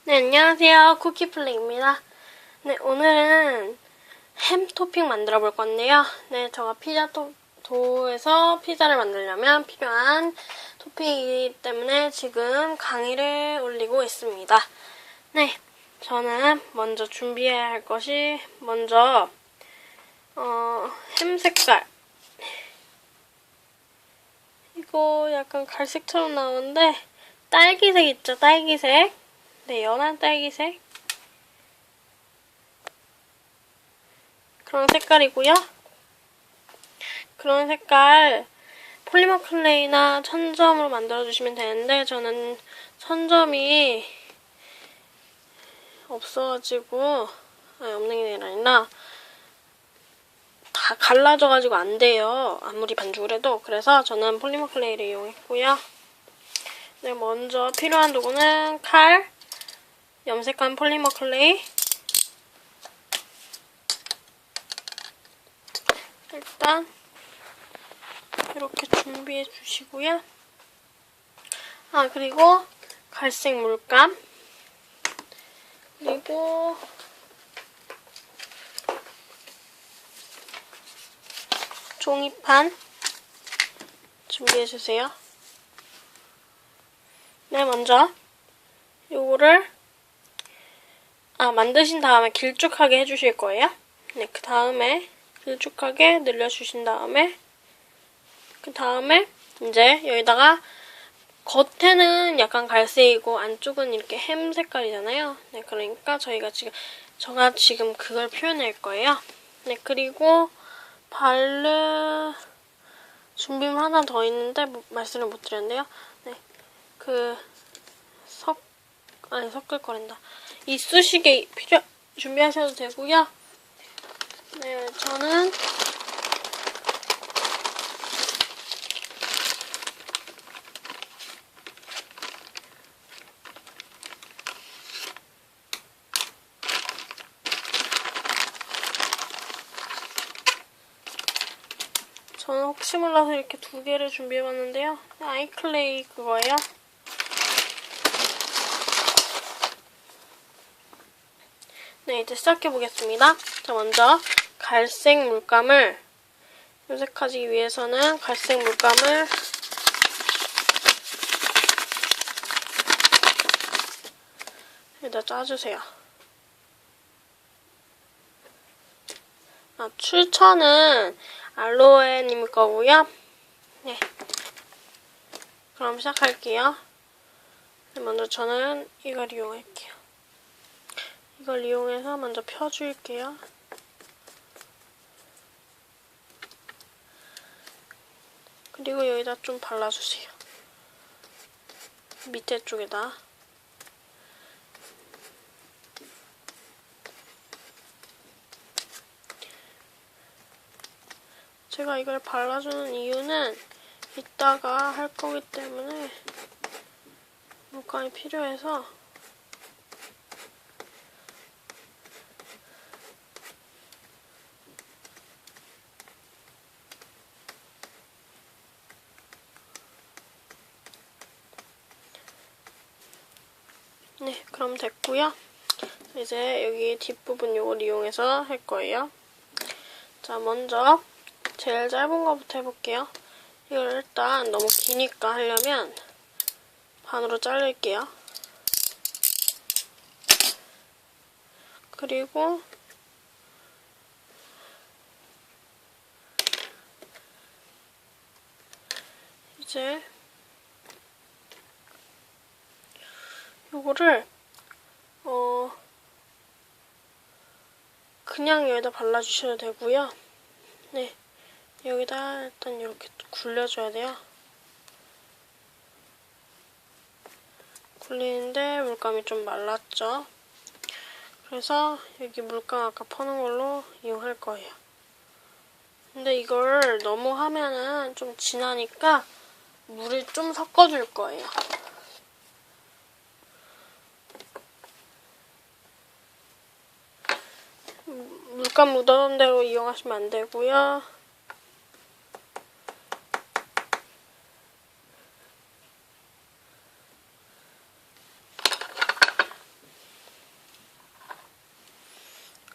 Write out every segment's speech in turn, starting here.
네, 안녕하세요. 쿠키플레이입니다. 네, 오늘은 햄 토핑 만들어 볼 건데요. 네, 제가 피자 도, 도에서 피자를 만들려면 필요한 토핑이기 때문에 지금 강의를 올리고 있습니다. 네, 저는 먼저 준비해야 할 것이 먼저 어, 햄 색깔 이거 약간 갈색처럼 나오는데 딸기색 있죠? 딸기색 네, 연한 딸기색 그런 색깔이고요. 그런 색깔 폴리머 클레이나 천점으로 만들어주시면 되는데 저는 천점이 없어가지고 아니 없는 게 아니라 다 갈라져가지고 안 돼요. 아무리 반죽을 해도. 그래서 저는 폴리머 클레이를 이용했고요. 네, 먼저 필요한 도구는 칼, 염색한 폴리머 클레이, 일단 이렇게 준비해 주시고요. 아, 그리고 갈색 물감, 그리고 종이판 준비해 주세요. 네, 먼저 요거를 아, 만드신 다음에 길쭉하게 해주실 거예요. 네, 그 다음에 길쭉하게 늘려주신 다음에 그 다음에 이제 여기다가 겉에는 약간 갈색이고 안쪽은 이렇게 햄 색깔이잖아요. 네, 그러니까 저희가 지금 제가 지금 그걸 표현할 거예요. 네, 그리고 발르 준비물 하나 더 있는데 뭐- 말씀을 못 드렸는데요. 네, 그석 아니 섞을 거란다. 이쑤시개 필요 준비하셔도 되고요. 네, 저는 저는 혹시 몰라서 이렇게 두 개를 준비해봤는데요. 아이클레이 그거예요. 이제 시작해보겠습니다. 자, 먼저 갈색 물감을 염색하기 위해서는 갈색 물감을 여기다 짜주세요. 아, 출처는 알로에님 거고요. 네. 그럼 시작할게요. 네, 먼저 저는 이걸 이용할게요. 이걸 이용해서 먼저 펴줄게요. 그리고 여기다 좀 발라주세요. 밑에 쪽에다. 제가 이걸 발라주는 이유는 이따가 할 거기 때문에 물감이 필요해서 네, 그럼 됐고요. 이제 여기 뒷부분 요걸 이용해서 할 거예요. 자, 먼저 제일 짧은 거부터 해볼게요. 이걸 일단 너무 기니까 하려면 반으로 자를게요. 그리고 이제 요거를 어 그냥 여기다 발라주셔도 되고요. 네, 여기다 일단 이렇게 굴려줘야 돼요. 굴리는데 물감이 좀 말랐죠? 그래서 여기 물감 아까 퍼는 걸로 이용할 거예요. 근데 이걸 너무 하면은 좀 진하니까 물을 좀 섞어줄 거예요. 물감 묻어놓은 대로 이용하시면 안 되고요.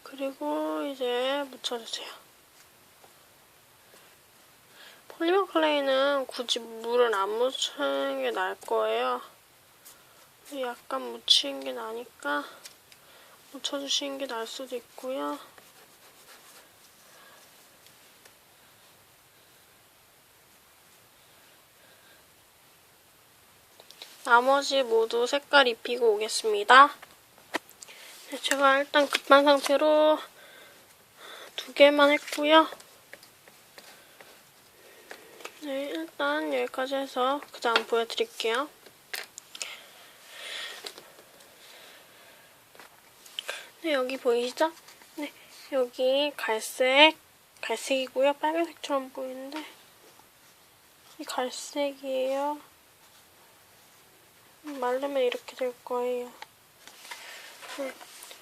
그리고 이제 묻혀주세요. 폴리머 클레이는 굳이 물은 안 묻히는 게 나을 거예요. 약간 묻힌 게 나니까 묻혀주시는 게 나을 수도 있고요. 나머지 모두 색깔 입히고 오겠습니다. 네, 제가 일단 급한 상태로 두 개만 했고요. 네, 일단 여기까지 해서 그 다음 보여드릴게요. 여기 보이시죠? 네, 여기 갈색, 갈색이고요. 빨간색처럼 보이는데 이 갈색이에요. 말르면 이렇게 될 거예요. 네,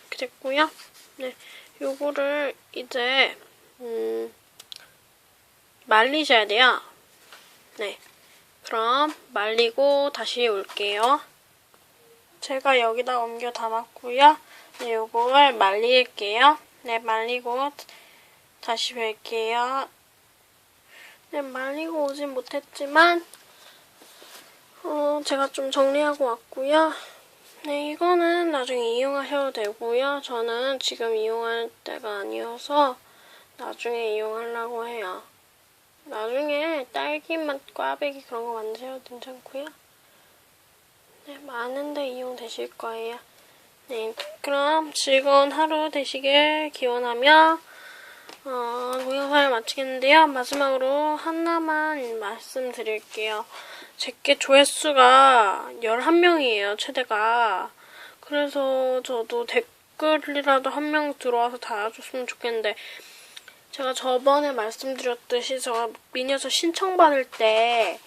이렇게 됐고요. 네, 요거를 이제 음, 말리셔야 돼요. 네, 그럼 말리고 다시 올게요. 제가 여기다 옮겨 담았고요. 네, 요걸 말릴게요. 네, 말리고 다시 뵐게요. 네, 말리고 오진 못했지만 어, 제가 좀 정리하고 왔고요. 네, 이거는 나중에 이용하셔도 되고요. 저는 지금 이용할 때가 아니어서 나중에 이용하려고 해요. 나중에 딸기맛 꽈배기 그런 거 만드셔도 괜찮고요. 네, 많은데 이용되실 거예요. 네, 그럼 즐거운 하루 되시길 기원하며 어, 동영상을 마치겠는데요. 마지막으로 하나만 말씀드릴게요. 제게 조회수가 11명이에요, 최대가. 그래서 저도 댓글이라도 한 명 들어와서 달아줬으면 좋겠는데, 제가 저번에 말씀드렸듯이 제가 미니어처 신청받을 때,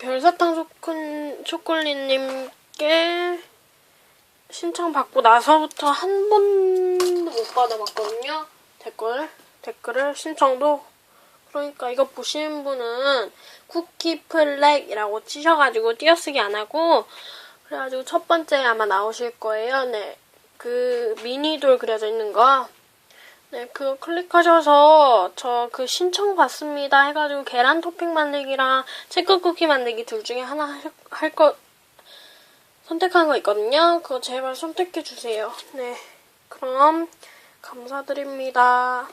별사탕 초콜, 초콜릿님께 신청 받고 나서부터 한 번도 못 받아봤거든요. 댓글, 댓글을, 신청도. 그러니까 이거 보시는 분은 쿠키 플렉이라고 치셔가지고 띄어쓰기 안 하고 그래가지고 첫 번째 아마 나오실 거예요. 네. 그 미니돌 그려져 있는 거. 네, 그거 클릭하셔서 저 그 신청 받습니다 해가지고 계란 토핑 만들기랑 체크 쿠키 만들기 둘 중에 하나 할거 선택하는 거 있거든요. 그거 제발 선택해 주세요. 네. 그럼 감사드립니다.